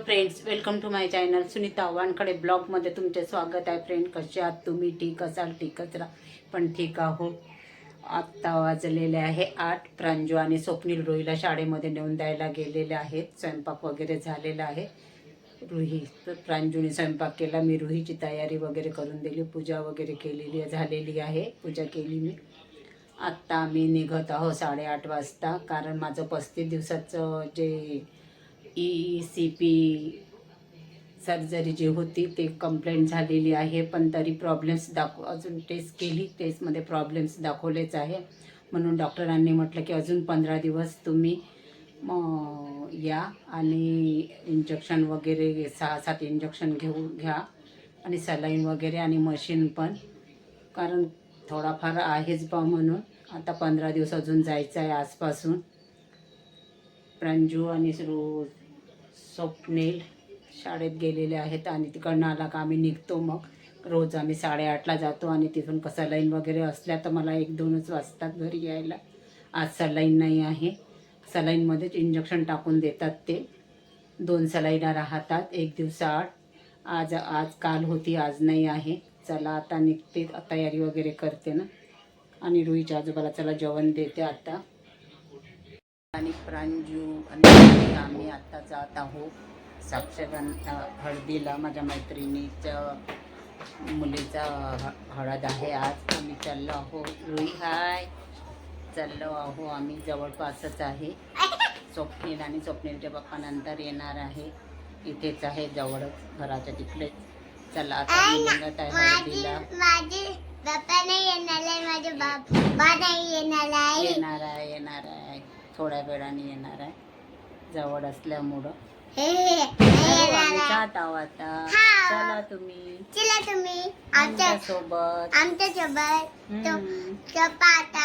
Friends welcome to my channel Sunita आव्हानकडे ब्लॉगमध्ये तुमचे स्वागत आहे फ्रेंड कसे आहात तुम्ही? ठीक असाल? ठीकच राहा. पण ठीक आहो आत्ता वाजलेले आहे आठ. प्रांजू आणि स्वप्नील रुईला शाळेमध्ये नेऊन द्यायला गेलेले आहेत. स्वयंपाक वगैरे झालेला आहे. रुही तर प्रांजूने स्वयंपाक केला. मी रुहीची तयारी वगैरे करून दिली. पूजा वगैरे केलेली झालेली आहे. पूजा केली मी. आत्ता आम्ही निघत आहो साडेआठ वाजता. कारण माझं पस्तीस दिवसाचं जे ई सी पी सर्जरी जी होती ते कंप्लेंट झालेली आहे. पण तरी प्रॉब्लेम्स दाखव अजून टेस्ट केली. टेस्टमध्ये प्रॉब्लेम्स दाखवलेच आहे. म्हणून डॉक्टरांनी म्हटलं की अजून पंधरा दिवस तुम्ही या आणि इंजेक्शन वगैरे सहा सात इंजेक्शन घेऊ घ्या आणि सलाईन वगैरे आणि मशीन पण. कारण थोडाफार आहेच बा म्हणून. आता पंधरा दिवस अजून जायचं आहे आजपासून. प्रांजू आणि रोज स्वप्नील शाळेत गेलेले आहेत आणि तिकडनं आला का आम्ही निघतो मग. रोज आम्ही साडेआठला जातो आणि तिथून कसं लाईन वगैरे असल्या तर मला एक दोनच वाजतात घरी यायला. आज सलाईन नाही आहे. सलाईनमध्येच इंजेक्शन टाकून देतात ते. दोन सलाईना राहतात. एक दिवसाआड आज आज काल होती आज नाही आहे. चला आता निघते. तयारी वगैरे करते ना. आणि रुईच्या आजोबाला चला जेवण देते आता. आणि प्रांजू आणि आम्ही आता जात आहोत साक्षगण हळदीला. माझ्या मैत्रिणीचं मुलीचा हळद आहे आज. आम्ही चाललो आहोत. रुई हाय. चाललो आहो आम्ही. जवळपासच आहे. स्वप्नील आणि स्वप्नीलच्या बाप्पा नंतर येणार आहे. इथेच आहे. जवळच. घराच्या तिकडेच. चला आता मी निघत आहे हळदीला. माझे बाप्पा नाही येणार आहे. माझे बाबा नाही येणार आहे. येणार आहे येणार आहे. थोड्या वेळाने येणार आहे. जवळ असल्यामुळं. आहे. जात आहोत आता. हा. चला तुम्ही. चला तुम्ही. आमच्यासोबत आमच्यासोबत. चपाता.